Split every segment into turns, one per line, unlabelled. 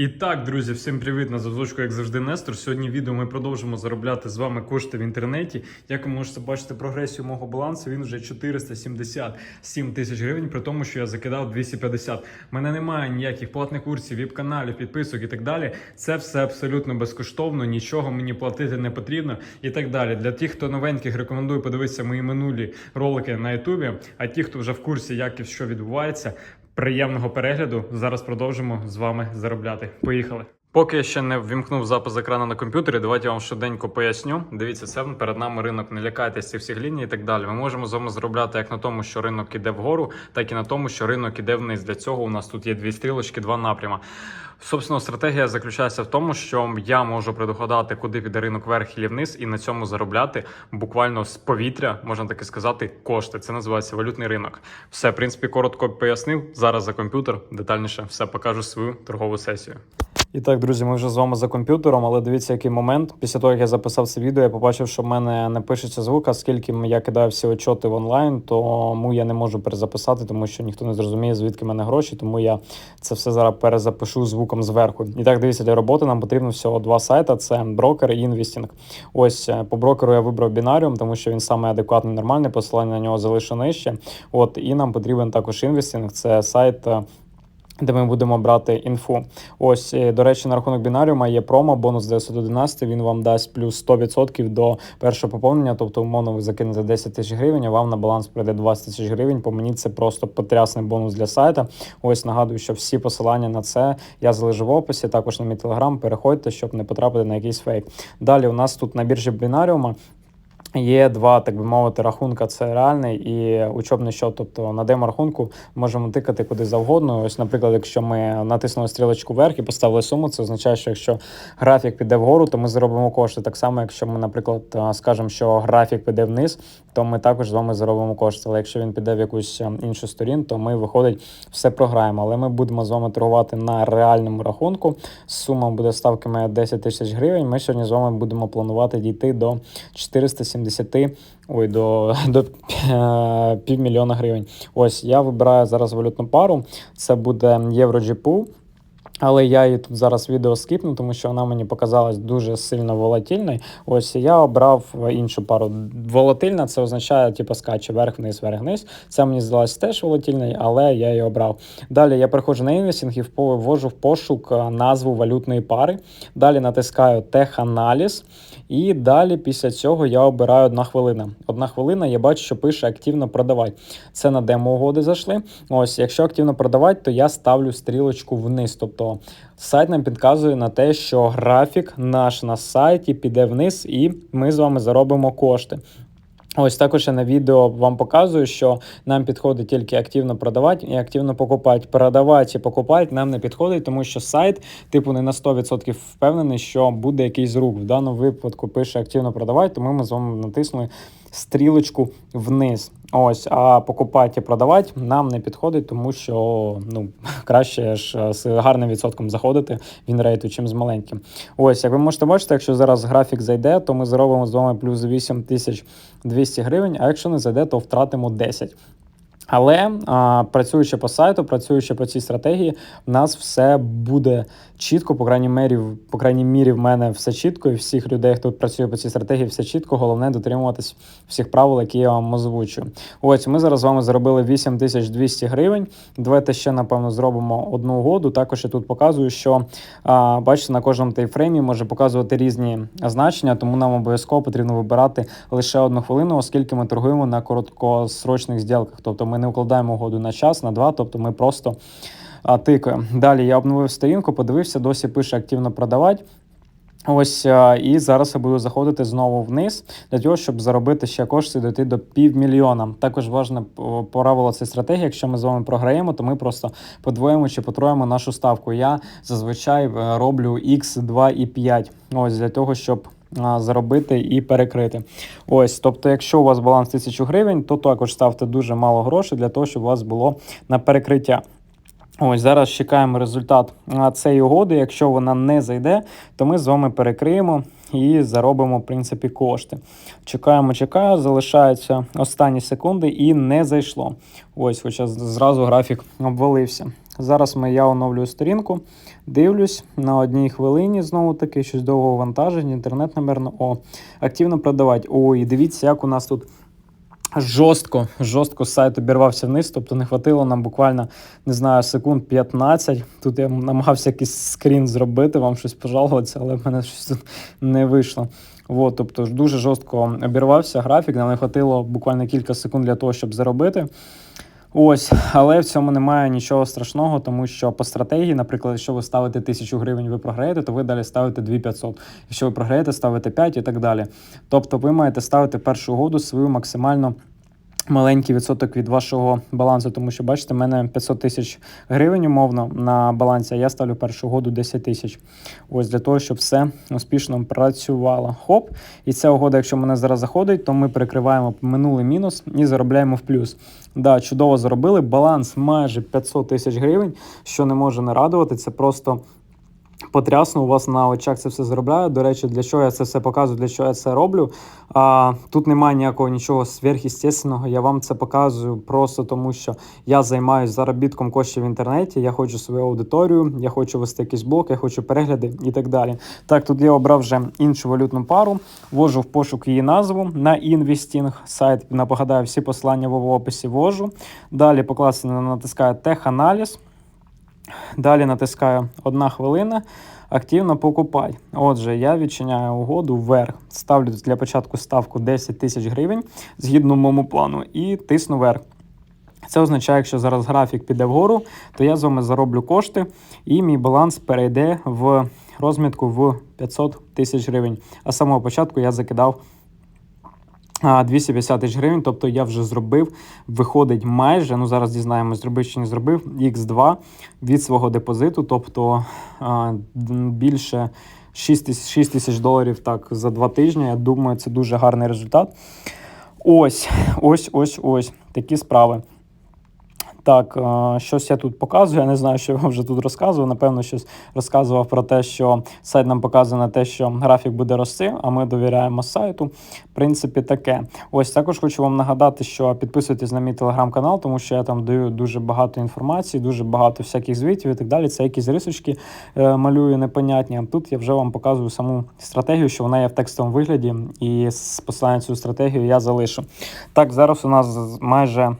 І так, друзі, всім привіт на зв'язку, як завжди, Нестор. Сьогодні відео ми продовжимо заробляти з вами кошти в інтернеті. Як ви можете бачити прогресію мого балансу, він вже 477 тисяч гривень, при тому, що я закидав 250. У мене немає ніяких платних курсів, віп-каналів, підписок і так далі. Це все абсолютно безкоштовно, нічого мені платити не потрібно і так далі. Для тих, хто новеньких, рекомендую подивитися мої минулі ролики на Ютубі. А ті, хто вже в курсі, як і що відбувається, Приємного перегляду. Зараз продовжимо з вами заробляти. Поїхали. Поки я ще не ввімкнув запис екрану на комп'ютері, давайте я вам швиденько поясню. Дивіться, це перед нами ринок. Не лякайтеся всіх ліній і так далі. Ми можемо з вами заробляти як на тому, що ринок іде вгору, так і на тому, що ринок іде вниз. Для цього у нас тут є дві стрілочки, два напрями. Собственно, стратегія заключається в тому, що я можу предугадати, куди піде ринок вверх і вниз, і на цьому заробляти буквально з повітря, можна так і сказати, кошти. Це називається валютний ринок. Все, в принципі, коротко пояснив. Зараз за комп'ютер детальніше все покажу свою торгову сесію. І так, друзі, ми вже з вами за комп'ютером, але дивіться, який момент. Після того, як я записав це відео, я побачив, що в мене не пишеться звук, оскільки я кидаю всі отчоти в онлайн, тому я не можу перезаписати, тому що ніхто не зрозуміє, звідки в мене гроші, тому я це все зараз перезапишу звуком зверху. І так, дивіться, для роботи нам потрібно всього два сайти: це брокер і інвестінг. Ось е, по брокеру я вибрав бінаріум, тому що він саме адекватний, нормальний, посилання на нього залишу нижче. От і нам потрібен також інвестінг. Це сайт. Де ми будемо брати інфу. Ось, е, до речі, на рахунок бінаріума є промо, бонус 911, він вам дасть плюс 100% до першого поповнення, тобто, умовно, ви закинете 10 тисяч гривень, а вам на баланс прийде 20 тисяч гривень. По мені це просто потрясний бонус для сайта. Ось нагадую, що всі посилання на це я залежу в описі, також на мій телеграм. Переходьте, щоб не потрапити на якийсь фейк. Далі у нас тут на біржі бінаріума. Є два, так би мовити, рахунка. Це реальний і учобний счет. Тобто на демо-рахунку можемо тикати куди завгодно. Ось, наприклад, якщо ми натиснули стрілочку вверх і поставили суму, це означає, що якщо графік піде вгору, то ми заробимо кошти. Так само, якщо ми, наприклад, скажемо, що графік піде вниз, то ми також з вами заробимо кошти. Але якщо він піде в якусь іншу сторін, то ми виходить все програємо. Але ми будемо з вами торгувати на реальному рахунку. Сума буде ставками 10 тисяч гривень. Ми сьогодні з вами будемо планувати дійти до 470 ой, до, до е, півмільйона гривень. Ось я вибираю зараз валютну пару. Це буде євро GPU. Але я її тут зараз відео скіпну, тому що вона мені показалась дуже сильно волатильною. Ось я обрав іншу пару. Волатильна це означає, типу, скаче вверх-вниз, вверх-вниз. Це мені здалось теж волатильною, але я її обрав. Далі я приходжу на інвестинг і ввожу в пошук е, назву валютної пари. Далі натискаю теханаліз. І далі після цього я обираю одна хвилина. Одна хвилина, я бачу, що пише активно продавати. Це на демо угоди зайшли. Ось, якщо активно продавати, то я ставлю стрілочку вниз. Тобто сайт нам підказує на те, що графік наш на сайті піде вниз, і ми з вами заробимо кошти. Ось також я на відео вам показую, що нам підходить тільки активно продавати і активно покупати. Продавати і покупати нам не підходить, тому що сайт, типу, не на 100% впевнений, що буде якийсь рух. В даному випадку пише активно продавати, тому ми з вами натиснули стрілочку вниз. Ось, а покупати і продавати нам не підходить, тому що ну краще ж з гарним відсотком заходити він рейту, чим з маленьким. Ось, як ви можете бачити, якщо зараз графік зайде, то ми заробимо з вами плюс 8200 гривень. А якщо не зайде, то втратимо 10. Але а, працюючи по сайту, працюючи по цій стратегії, в нас все буде чітко, по крайній мірі, по крайній мірі, в мене все чітко, і всіх людей, хто працює по цій стратегії, все чітко. Головне дотримуватись всіх правил, які я вам озвучую. Ось ми зараз з вами заробили 8200 гривень. Давайте ще напевно зробимо одну угоду. Також я тут показую, що а, бачите, на кожному тайфреймі може показувати різні значення, тому нам обов'язково потрібно вибирати лише одну хвилину, оскільки ми торгуємо на короткосрочних зділках. Тобто ми не укладаємо угоду на час, на два, тобто ми просто тикаємо. Далі я обновив сторінку, подивився, досі пише активно продавати. Ось і зараз я буду заходити знову вниз для того, щоб заробити ще кошти і дойти до півмільйона. Також важне п- правило цієї стратегії. Якщо ми з вами програємо, то ми просто подвоїмо чи потроїмо нашу ставку. Я зазвичай е, роблю x2 і 5. Ось для того, щоб заробити і перекрити. Ось, тобто, якщо у вас баланс 1000 гривень, то також ставте дуже мало грошей для того, щоб у вас було на перекриття. Ось зараз чекаємо результат цієї угоди. Якщо вона не зайде, то ми з вами перекриємо і заробимо в принципі кошти. Чекаємо, чекаємо, залишаються останні секунди і не зайшло. Ось, хоча зразу графік обвалився.
Зараз ми, я оновлюю сторінку, дивлюсь на одній хвилині, знову таки, щось довго вантаження, інтернет, намерно. О, активно продавати. О, і дивіться, як у нас тут жорстко, жорстко сайт обірвався вниз, тобто не хватило нам буквально, не знаю, секунд 15. Тут я намагався якийсь скрін зробити, вам щось пожалуватися, але в мене щось тут не вийшло. От, тобто дуже жорстко обірвався графік, нам не хватило буквально кілька секунд для того, щоб заробити. Ось, але в цьому немає нічого страшного, тому що по стратегії, наприклад, якщо ви ставите 1000 гривень, ви програєте, то ви далі ставите 2500. Якщо ви програєте, ставите 5 і так далі. Тобто ви маєте ставити першу угоду свою максимально маленький відсоток від вашого балансу, тому що бачите, в мене 500 тисяч гривень умовно на балансі, а я ставлю першу угоду 10 тисяч. Ось для того, щоб все успішно працювало. Хоп, і ця угода, якщо мене зараз заходить, то ми перекриваємо минулий мінус і заробляємо в плюс. Да, чудово заробили. Баланс майже 500 тисяч гривень, що не може не радувати. Це просто потрясно. У вас на очах це все заробляю. До речі, для чого я це все показую, для чого я це роблю. А, Тут немає ніякого нічого сверхъестественного. Я вам це показую просто тому, що я займаюся заробітком коштів в інтернеті. Я хочу свою аудиторію, я хочу вести якийсь блог, я хочу перегляди і так далі. Так, тут я обрав вже іншу валютну пару, ввожу в пошук її назву на інвестінг. Сайт нагадаю, всі посилання в описі ввожу. Далі покласти натискаю теханаліз. Далі натискаю одна хвилина. Активно покупай. Отже, я відчиняю угоду вверх. Ставлю для початку ставку 10 тисяч гривень згідно моєму плану, і тисну вверх. Це означає, якщо зараз графік піде вгору, то я з вами зароблю кошти, і мій баланс перейде в розмітку в 500 тисяч гривень. А з самого початку я закидав 250 тисяч гривень, тобто я вже зробив, виходить майже, ну зараз дізнаємось, зробив чи не зробив, X2 від свого депозиту, тобто більше 6 тисяч, 6 тисяч доларів так за два тижні. Я думаю, це дуже гарний результат. Ось, ось, ось, ось такі справи. Так, е, щось я тут показую. Я не знаю, що я вам вже тут розказував. Напевно, щось розказував про те, що сайт нам показує на те, що графік буде рости, а ми довіряємо сайту. В принципі, таке. Ось також хочу вам нагадати, що підписуйтесь на мій телеграм-канал, тому що я там даю дуже багато інформації, дуже багато всяких звітів і так далі. Це якісь рисочки е, малюю непонятні. А тут я вже вам показую саму стратегію, що вона є в текстовому вигляді, і посилання цю стратегію я залишу. Так, зараз у нас майже.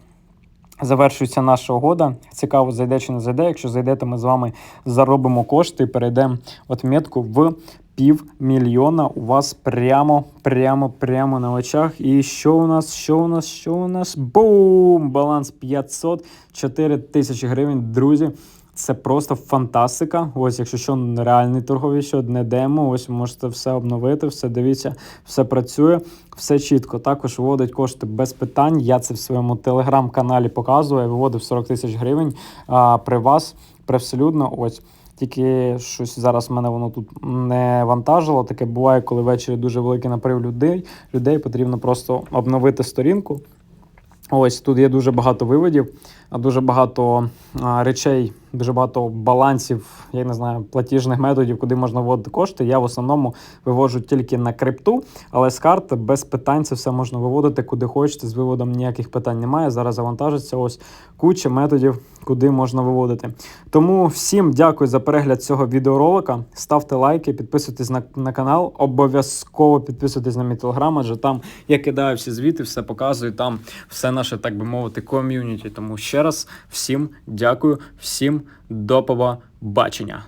Завершується наша угода. Цікаво, зайде чи не зайде. Якщо зайде, то ми з вами заробимо кошти і перейдемо отметку в півмільйона у вас прямо, прямо, прямо на очах. І що у нас? Що у нас? Що у нас? Бум! Баланс 504 тисячі гривень, друзі. Це просто фантастика. Ось, якщо що, реальний торговий счет, не демо. Ось можете все обновити, все дивіться, все працює, все чітко. Також виводить кошти без питань. Я це в своєму телеграм-каналі показую. Я виводив 40 тисяч гривень а, при вас привселюдно. Ось. Тільки щось зараз мене воно тут не вантажило. Таке буває, коли ввечері дуже великий наплив людей. Людей потрібно просто обновити сторінку. Ось тут є дуже багато виводів, дуже багато речей, дуже багато балансів, я не знаю, платіжних методів, куди можна вводити кошти. Я в основному виводжу тільки на крипту, але з карти без питань це все можна виводити куди хочете. З виводом ніяких питань немає. Зараз завантажиться ось куча методів, куди можна виводити. Тому всім дякую за перегляд цього відеоролика. Ставте лайки, підписуйтесь на, на канал. Обов'язково підписуйтесь на мій телеграм, адже там я кидаю всі звіти, все показую. Там все наше, так би мовити, ком'юніті. Тому раз всім дякую, всім до побачення.